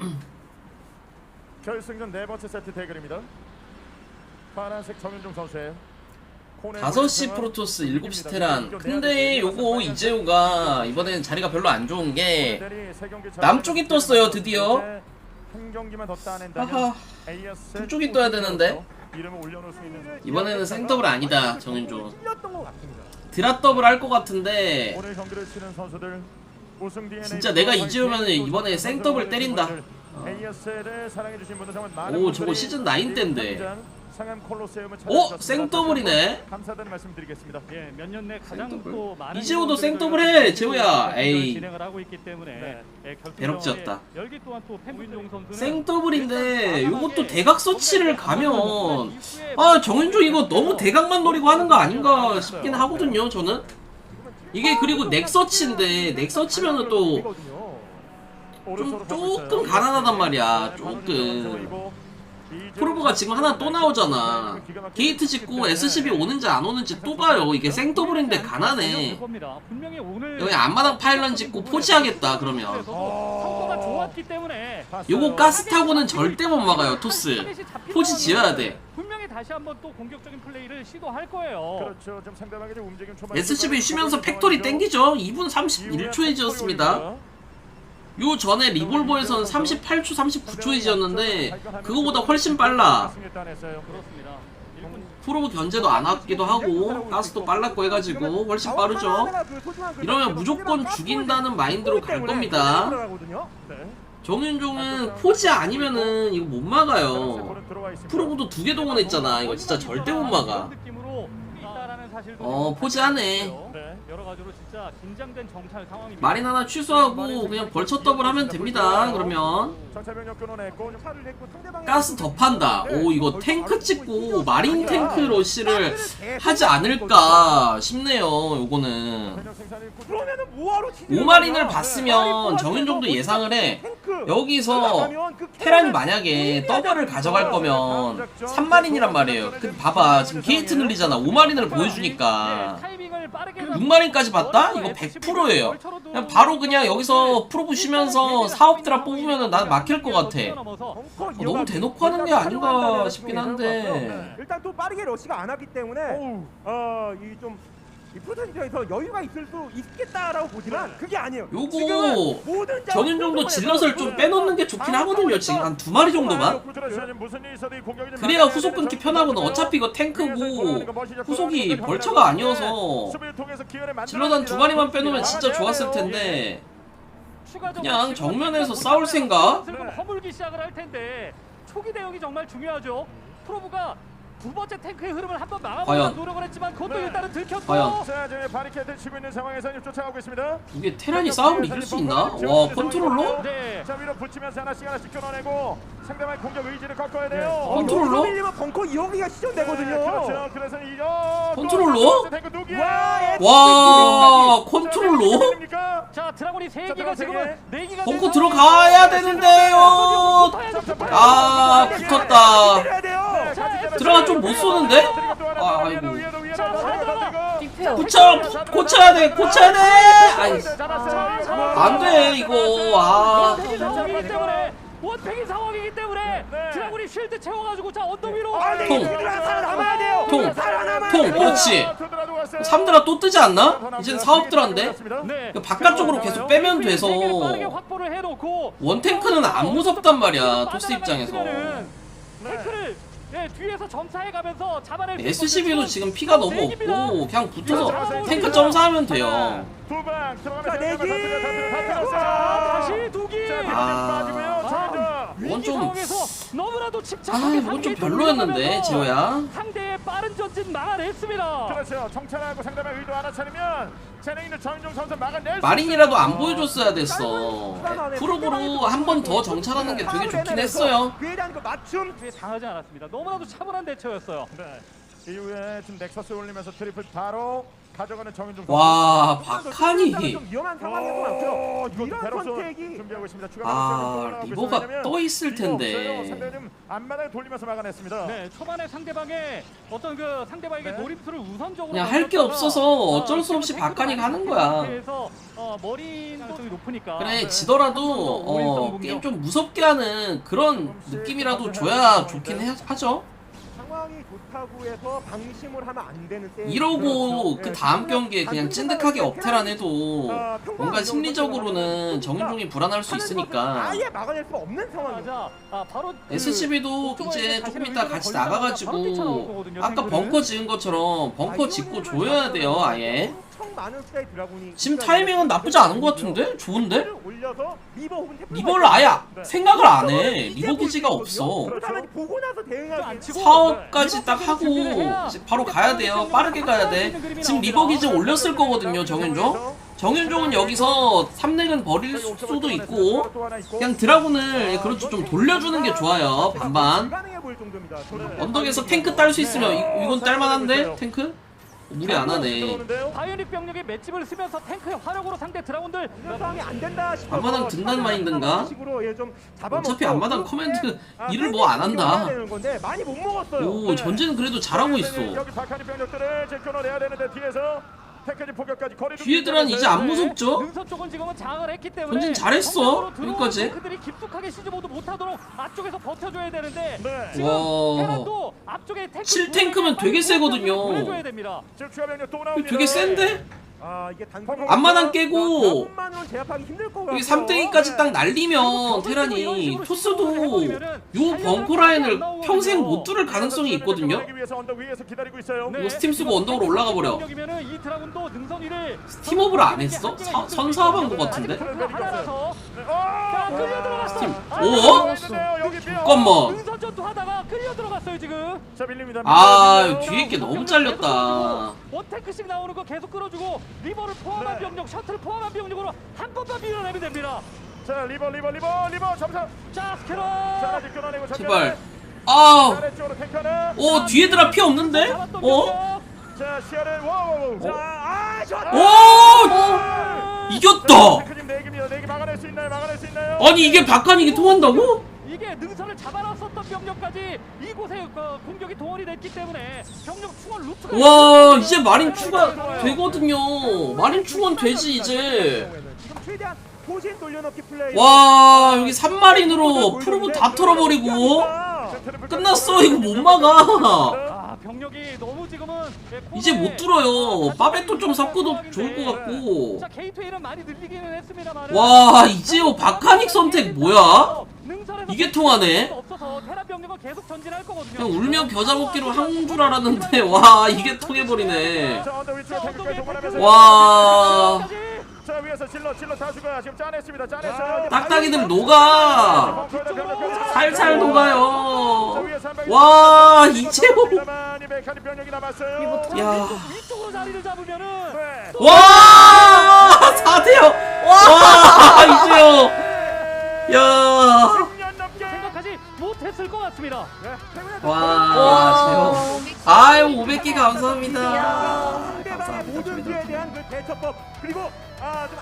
결승전 네 번째 세트 대결입니다. 파란색 정윤종 선수의 5시 프로토스 7시 테란 근데 요거 이재호가 이번에는 자리가 별로 안 좋은 게 남쪽이 떴어요, 드디어. 하하 북쪽이 떠야 되는데. 이번에는 생더블 아니다 정윤종 틀렸던 것 같습니다. 드랍 더블 할 것 같은데 진짜 내가 이재호면은 이번에 생더블 때린다. 많은 오, 저거 시즌 9 때인데. 오. 생더블이네 감사드리는 말씀드리겠습니다. 예, 몇년 내 가장 생더블. 또 많은 이재호도 선수들을 생더블 해, 재호야. 에이. 진행을 하고 있기 때문에 네. 예, 결승전에 배럭지였다. 열기 또한 또 팬분 용 선수는 생더블인데 요것도 대각 서치를 가면 아 정윤종 이거 너무 대각만 노리고 하는 거 아닌가 싶긴 하거든요 저는 이게 그리고 넥서치인데 넥서치면은 또 좀 조금 가난하단 말이야. 조금. 프로브가 지금 하나 또 나오잖아. 게이트 짓고 SCB 오는지 안 오는지 또 봐요. 이게 생더블인데 가난해. 여기 앞마당 파일런 짓고 포지하겠다 그러면. 요거 가스 타고는 절대 못 막아요 토스. 포지 지어야 돼 다시 한번 또 공격적인 플레이를 시도할 거예요. 그렇죠. 좀 상대방의 좀 움직임 초반 SCB 쉬면서 팩토리 땡기죠 2분 31초에 지었습니다 요 전에 리볼버에서는 38초, 39초에 지었는데 그거보다 훨씬 빨라. 프로브 견제도 안 왔기도 하고 가스도 빨랐고 해가지고 훨씬 빠르죠. 이러면 무조건 죽인다는 마인드로 갈 겁니다. 정윤종은 포지 아니면은 이거 못 막아요. 프로브도 두 개 동원했잖아. 이거 진짜 절대 못 막아. 어, 포지하네. 네. 여러 가지로 진짜 긴장된 정찰 상황입니다. 마린 하나 취소하고 그냥 벌쳐 더블 하면 됩니다. 그러면 정찰병력 끊어냈고 가스 더 판다. 오 이거 탱크 찍고 마린 탱크 러시를 하지 않을까 싶네요. 요거는 병력 생산이 꾸- 그러면은 뭐하러 오마린을 봤으면 정윤종도 예상을 해. 여기서 테란이 만약에 더블을 가져갈 거면 3마린이란 말이에요. 근데 봐봐 지금 게이트 늘리잖아. 5마린을 타이밍을 빠르게 6마린까지 봤다? 이거 100%예요. 그냥 바로 그냥 여기서 프로브 쉬면서 사업 드랍 뽑으면은 난 막힐 것 같아. 어, 너무 대놓고 하는 게 아닌가 싶긴 한데. 일단 또 빠르게 러시가 안 하기 때문에 어우. 어 이좀 프로토 입장에서 여유가 있을 수 있겠다라고 보지만 그게 아니에요. 요거 지금은 모든 자원 정윤종도 프로토콜에서 질럿을 좀 빼놓는 게 좋긴 하거든요. 지금 한 두 마리 정도만. 좀 그래야 후속 끊기 편하거든. 어차피 이거 탱크고 후속이 벌처가 아니어서 질럿 한두 마리만 빼놓으면 진짜 좋았을 텐데 그냥 정면에서 싸울 생각? 네. 허물기 시작을 할 텐데 초기 대응이 정말 중요하죠. 프로브가 두 번째 탱크의 흐름을 한번 막아보려고 과연? 노력을 했지만 그것도 네. 일단은 들켰고 과연? 자, 지금 바리케이트 치고 있는 상황에서 지금 쫓아가고 있습니다. 이게 테란이 싸움을 이길 수 있나? 와 컨트롤러? 네. 자, 위로 붙이면서 하나씩 하나씩 끊어내고 상대방의 공격 의지를 꺾어야 돼요. 어, 컨트롤러? 밀리면 벙커 2억이가 시전되거든요. 네, 그렇죠. 그래서 이거 컨트롤러? 탱크? 와, 와 컨트롤러? 자 드라곤이 세 자, 개가 드라곤 세 지금은 개. 네 개가 벙커 들어가야 되는데요. 아 붙었다. 들어가 좀 못 쏘는데? 아, 아이고. 고쳐 고쳐야 돼 고쳐야 돼. 아이 안 돼 이거 아. 원팩이 상황이기 때문에 네. 드라곤이 쉴드 채워가지고 자 언덕 위로 아, 네, 통. 이들아 살아남아야 돼요. 통. 통. 그렇지. 삼드라 또 뜨지 않나? 이젠 사업들한데 네. 그 바깥쪽으로 계속 빼면 돼서 확보를 해놓고 원탱크는 안 무섭단 말이야 토스 입장에서 탱크를 예, 뒤에서 점사해 가면서 잡아낼 SCB도 지금 피가 너무 없고 그냥 붙어서 탱크 점사하면 돼요 두방 자, 내기. 다 다시 두기 아. 아. 이건 위기 좀- 상황에서 너무나도 아 침착하게 이건 좀 별로였는데 재호야. 상대의 빠른 전진 막아냈습니다. 그렇죠. 정찰하고 상대방 의도 하나 차리면 재능 있는 정인종 선수 막아낼 수 마린이라도. 안 보여줬어야 됐어. 프로브로 한 번 더 정찰하는 게 되게 좋긴 했어요. 그에 대한 그 맞춤. 뒤에 당하지 않았습니다. 너무나도 차분한 대처였어요. 네. 이후에 지금 넥서스 올리면서 트리플 바로 가져가는 선수. 와 박한이 좀 위험한 상황에서 왔고요. 오, 이거 이런 선택이 준비하고 있습니다. 추가 아 리버가 떠 있을. 텐데 상대 앞마당에 돌리면서 막아냈습니다. 네 초반에 상대방의 어떤 그 상대방에게 네. 놀이수를 우선적으로 그냥 할게 던졌다가, 없어서 어쩔 수 어, 없이 지금 탱크가 가는 거야. 상태에서, 어, 어, 좀 높으니까. 그래 지더라도 어, 게임 좀 무섭게 하는 그런 느낌이라도 줘야 좋긴 해- 하죠. 상황이 좋다고 해서 방심을 하면 안 되는 때 이러고 그렇죠. 그 예, 다음 경기에 그냥 찐득하게 억테란 해도 아, 뭔가 심리적으로는 정윤종이 불안할 수 있으니까 아예 막아낼 수가 없는. 맞아. 아, 바로 그 SCB도 이제 조금 이따 같이 나가가지고 아까. 벙커 지은 것처럼 벙커 짓고 줘야 돼요 아예 지금 타이밍은 나쁘지 않은 것 같은데? 좋은데? 리버 리버를 아예 생각을 안 해. 리버 기지가 없어. 치고 사업까지 딱 하고 바로 가야 돼요. 빠르게 가야 돼. 지금 리버 기지 올렸을 거거든요, 정윤종. 정윤종은 여기서 3렉은 버릴 수도 있고 그냥 드라군을 그렇죠 좀 돌려주는 게 좋아요. 반반. 언덕에서 탱크 딸 수 있으면 이- 이건 딸만한데? 탱크? 무리 안 하네. 바이오닉 병력의 맷집을 쓰면서 탱크의 화력으로 상대 드라군들 상황이 안 된다 싶어서 앞마당 든단? 식으로 얘 좀 잡아먹고 어차피 앞마당 커맨드 아, 일을 뭐 안 한다. 되는 건데 많이 못 먹었어요. 오 전진은 그래도 잘하고 있어. 여기 박하니 병력들을 끊어내야 되는데 뒤에서 포격까지 거리 뒤에들은 이제 안 무섭죠? 능선 쪽은 지금은 장악을 했기 때문에 전진 잘했어, 정면으로 여기까지. 탱크들이 깊숙하게 시즈 모드 못하도록 앞쪽에서 버텨줘야 되는데 네. 지금 와. 테란도 앞쪽에 탱크 칠 탱크면 되게 세거든요. 해줘야 됩니다. 지금 추가 병력 또 나옵니다. 되게 센데? 아 앞마당 깨고 것 같아요. 여기 3땡이까지 딱 날리면 테란이 토스도 요 벙커 라인을 평생 못 뚫을 가능성이 있거든요. 이거 스팀 쓰고 언덕으로 올라가 버려. 스팀업을 안 했어? 사- 선사업한 것 같은데? 하나라서 네. 어! 들어갔어. 스팀. 아, 오? 잠깐만. 아. 뒤에 게 너무 잘렸다. 원테크씩 나오는 거 계속 끌어주고 리버를 포함한 네. 병력, 셔틀 포함한 병력으로 한 번만 밀어내면 됩니다. 자 리버 리버 리버 리버 점사. 자 스캐러. 자 아직 끊어내고 전면. 제발. 아우. 아래쪽으로. 어 뒤에 드라 피 없는데? 잡았던 어? 병력. 자 시야를 와와와. 자, 아, 좋았다. 오! 이겼다. 네 개입니다. 네개 막아낼 수 있나요? 막아낼 수 있나요? 아니 이게 박한이게 통한다고? 이게 능선을 잡아놨었던 병력까지 이곳에 어, 공격이 동원이 됐기 때문에 병력 충원 루트가 와 이제 마린 추가 되거든요. 마린 충원 되지 이제. 지금 최대한 포진 돌려넣기 플레이. 와 여기 3마린으로 프로브 다 털어버리고 끝났어 이거 못 막아. 아 병력이 너무 지금은 예, 이제 못 뚫어요. 빠베토 좀 섞어도 좋을 것 같고. 자 게이트웨이는 많이 늘리기는 했습니다만 와 이제요 박하닉 선택 뭐야? 이게 통하네. 그냥 울며 겨자 먹기로 한 줄 알았는데 와 이게 통해버리네. 와. 딱딱이들 녹아. 살살 자, 녹아요. 와 이재호. 입니다만 이 메카닉 병력이 남았어요. 야. 위쪽으로 자리를 잡으면은 네. 와 4대요. 와 이재호. 야. 10년 넘게 생각하지 못 했을 것 같습니다. 와 재호. 아유 500개 감사합니다. 상대방의 모든 감사합니다. 수에 대한 그 대처법 그리고 아좀